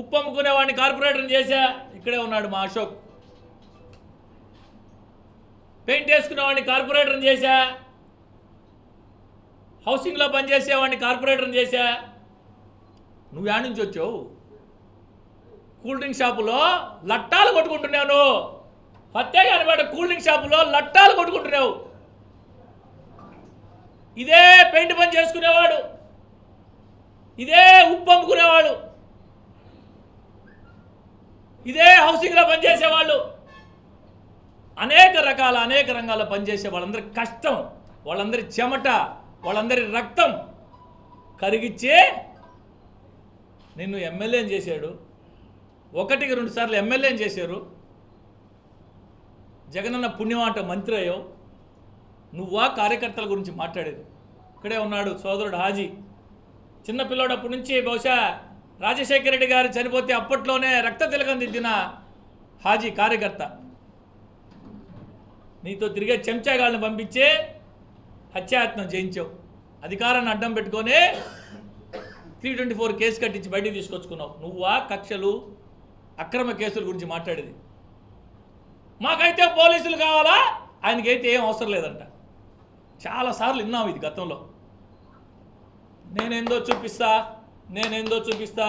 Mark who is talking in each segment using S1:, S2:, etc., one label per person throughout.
S1: ఉప్పు అమ్ముకునేవాడిని కార్పొరేటర్ని చేశా. ఇక్కడే ఉన్నాడు మా అశోక్. పెయింట్ వేసుకునేవాడిని కార్పొరేటర్ని చేశా. హౌసింగ్లో పనిచేసేవాడిని కార్పొరేటర్ని చేశా. నువ్వు యాడ్ నుంచి వచ్చావు? కూల్ డ్రింక్ షాపులో లట్టాలు కొట్టుకుంటున్నావు ఫత్తే అనమాట కూల్ డ్రింక్ షాపులో లట్టాలు కొట్టుకుంటున్నావు. ఇదే పెయింట్ పని చేసుకునేవాడు. ఇదే ఉప్పు అమ్ముకునేవాడు ఇదే హౌసింగ్లో పనిచేసేవాళ్ళు అనేక రకాల అనేక రంగాల్లో పనిచేసే వాళ్ళందరి కష్టం వాళ్ళందరి చెమట వాళ్ళందరి రక్తం కరిగిచ్చే నిన్ను ఎమ్మెల్యేని చేశాడు. ఒకటికి రెండు సార్లు ఎమ్మెల్యేని చేశారు. జగనన్న పుణ్యమాట మంత్రి అయ్యో నువ్వా కార్యకర్తల గురించి మాట్లాడేది. ఇక్కడే ఉన్నాడు సోదరుడు హాజీ. చిన్న పిల్లోడప్పటి నుంచి బహుశా రాజశేఖర రెడ్డి గారు చనిపోతే అప్పట్లోనే రక్త తిలకం దిద్దిన హాజీ కార్యకర్త. నీతో తిరిగే చెంచాగాళ్ళని పంపించే హత్యాయత్నం చేయించావు. అధికారాన్ని అడ్డం పెట్టుకొని త్రీ ట్వంటీ ఫోర్ కేసు కట్టించి బయటికి తీసుకొచ్చుకున్నావు. నువ్వా కక్షలు అక్రమ కేసుల గురించి మాట్లాడేది? మాకైతే పోలీసులు కావాలా? ఆయనకైతే ఏం అవసరం లేదంట. చాలాసార్లు విన్నాం ఇది గతంలో. నేనేందో చూపిస్తా నేనేందో చూపిస్తా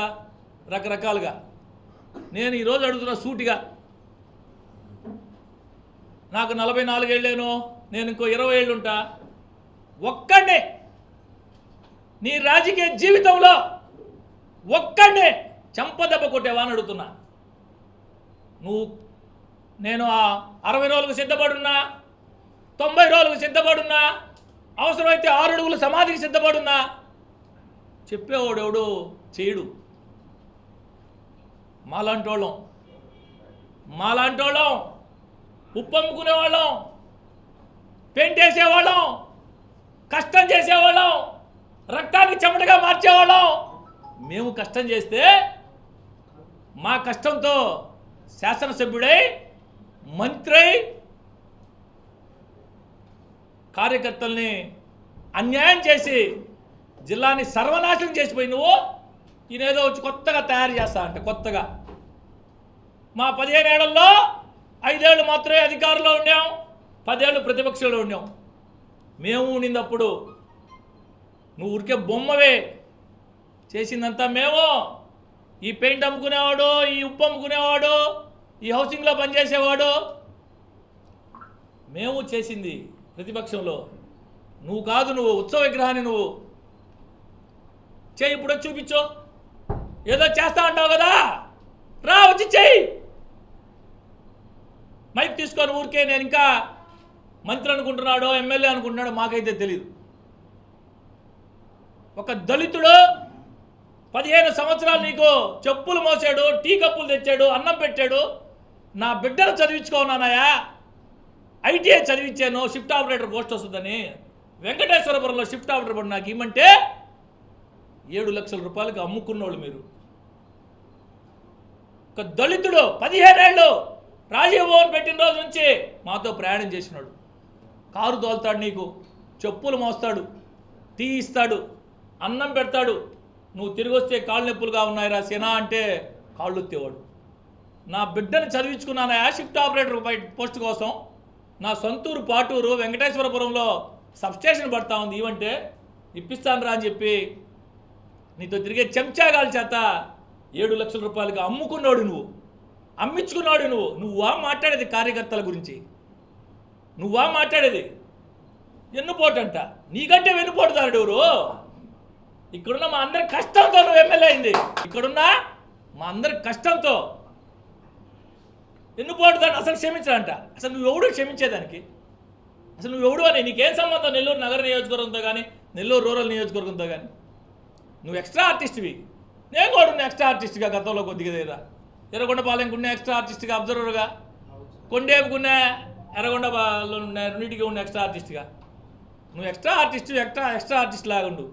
S1: రకరకాలుగా. నేను ఈరోజు అడుగుతున్న సూటిగా. నాకు నలభై నాలుగేళ్ళేను నేను ఇంకో ఇరవై ఏళ్ళు ఉంటా ఒక్కడే నీ రాజకీయ జీవితంలో ఒక్కడే చంపదెబ్బ కొట్టేవా అని అడుగుతున్నా. నువ్వు నేను ఆ అరవై రోజులకు సిద్ధపడున్నా తొంభై రోజులకు సిద్ధపడున్నా అవసరమైతే ఆరు అడుగుల సమాధికి సిద్ధపడున్నా చెప్పేవాడు చేయడు. మాలాంటి వాళ్ళం మాలాంటి వాళ్ళం ఉప్పు అమ్ముకునేవాళ్ళం పెయింట్ వేసేవాళ్ళం. కష్టం చేసేవాళ్ళం. రక్తాన్ని చెమటగా మార్చేవాళ్ళం. మేము కష్టం చేస్తే మా కష్టంతో శాసనసభ్యుడై మంత్రి కార్యకర్తల్ని అన్యాయం చేసి జిల్లాని సర్వనాశనం చేసిపోయి నువ్వు ఈయనేదో వచ్చి కొత్తగా తయారు చేస్తా అంట కొత్తగా. మా పదిహేను ఏళ్ళలో ఐదేళ్ళు మాత్రమే అధికారంలో ఉండాం పదేళ్ళు ప్రతిపక్షంలో ఉండాం మేము ఉండినప్పుడు నువ్వు ఉరికే బొమ్మవే. చేసిందంతా మేము. ఈ పెయింట్ అమ్ముకునేవాడు ఈ ఉప్పు అమ్ముకునేవాడు ఈ హౌసింగ్లో పనిచేసేవాడు. మేము చేసింది ప్రతిపక్షంలో. నువ్వు కాదు నువ్వు ఉత్సవ విగ్రహాన్ని నువ్వు చేయి ఇప్పుడు చూపించో. ఏదో చేస్తా అంటావు కదా? రా వచ్చి చెయ్యి మైక్ తీసుకొని ఊరికే నేను ఇంకా మంత్రి అనుకుంటున్నాడో ఎమ్మెల్యే అనుకుంటున్నాడో మాకైతే తెలియదు ఒక దళితుడు పదిహేను సంవత్సరాలు నీకు చెప్పులు మోసాడు టీ కప్పులు తెచ్చాడు అన్నం పెట్టాడు. నా బిడ్డను చదివించుకోనాయా ఐటీఐ చదివించాను షిఫ్ట్ ఆపరేటర్ పోస్ట్ వస్తుందని. వెంకటేశ్వరపురంలో షిఫ్ట్ ఆపరేటర్ పడి నాకు ఇమ్మంటే ఏడు లక్షల రూపాయలకి అమ్ముకున్నోళ్ళు మీరు. ఒక దళితుడు పదిహేనేళ్ళు రాజీవ్ భవన్ పెట్టిన రోజు నుంచి మాతో ప్రయాణం చేసినాడు. కారు తోలుతాడు నీకు చెప్పులు మోస్తాడు టీ ఇస్తాడు అన్నం పెడతాడు. నువ్వు తిరిగి వస్తే కాళ్ళు నొప్పులుగా ఉన్నాయిరా సినా అంటే కాళ్ళు ఎత్తేవాడు. నా బిడ్డను చదివించుకున్నాను ఆ షిఫ్ట్ ఆపరేటర్ పోస్ట్ కోసం. నా సొంతూరు పాటూరు వెంకటేశ్వరపురంలో సబ్స్టేషన్ పడతా ఉంది ఇవంటే ఇప్పిస్తాను రా అని చెప్పి నీతో తిరిగే చెంచాగాల చేత ఏడు లక్షల రూపాయలుగా అమ్ముకున్నాడు నువ్వు. అమ్మించుకున్నాడు నువ్వు. నువ్వా మాట్లాడేది కార్యకర్తల గురించి. నువ్వా మాట్లాడేది ఎన్నుపోటంట నీకంటే వెన్నుపోటుదారుడు ఎవరు? ఇక్కడున్న మా అందరి కష్టంతో నువ్వు ఎమ్మెల్యే అయింది. ఇక్కడున్న మా అందరి కష్టంతో. ఎన్నుపోటుదాన్ని అసలు క్షమించాలంట అసలు నువ్వు ఎవడు క్షమించేదానికి? అసలు నువ్వెవడు అని నీకేం సంబంధం నెల్లూరు నగర నియోజకవర్గంతో కానీ నెల్లూరు రూరల్ నియోజకవర్గంతో కానీ నువ్వు ఎక్స్ట్రా ఆర్టిస్ట్వి నేను కూడా ఎక్స్ట్రా ఆర్టిస్ట్గా గతంలో కొద్దిగా దగ్గర ఎర్రగొండపాలెంకి ఉన్న ఎక్స్ట్రా ఆర్టిస్ట్గా అబ్జర్వర్గా కొండేపుకున్న ఎర్రగొండలో ఉన్న రెండింటికి ఉన్న ఎక్స్ట్రా ఆర్టిస్ట్గా నువ్వు extra artist extra extra artist లాగా ఉండు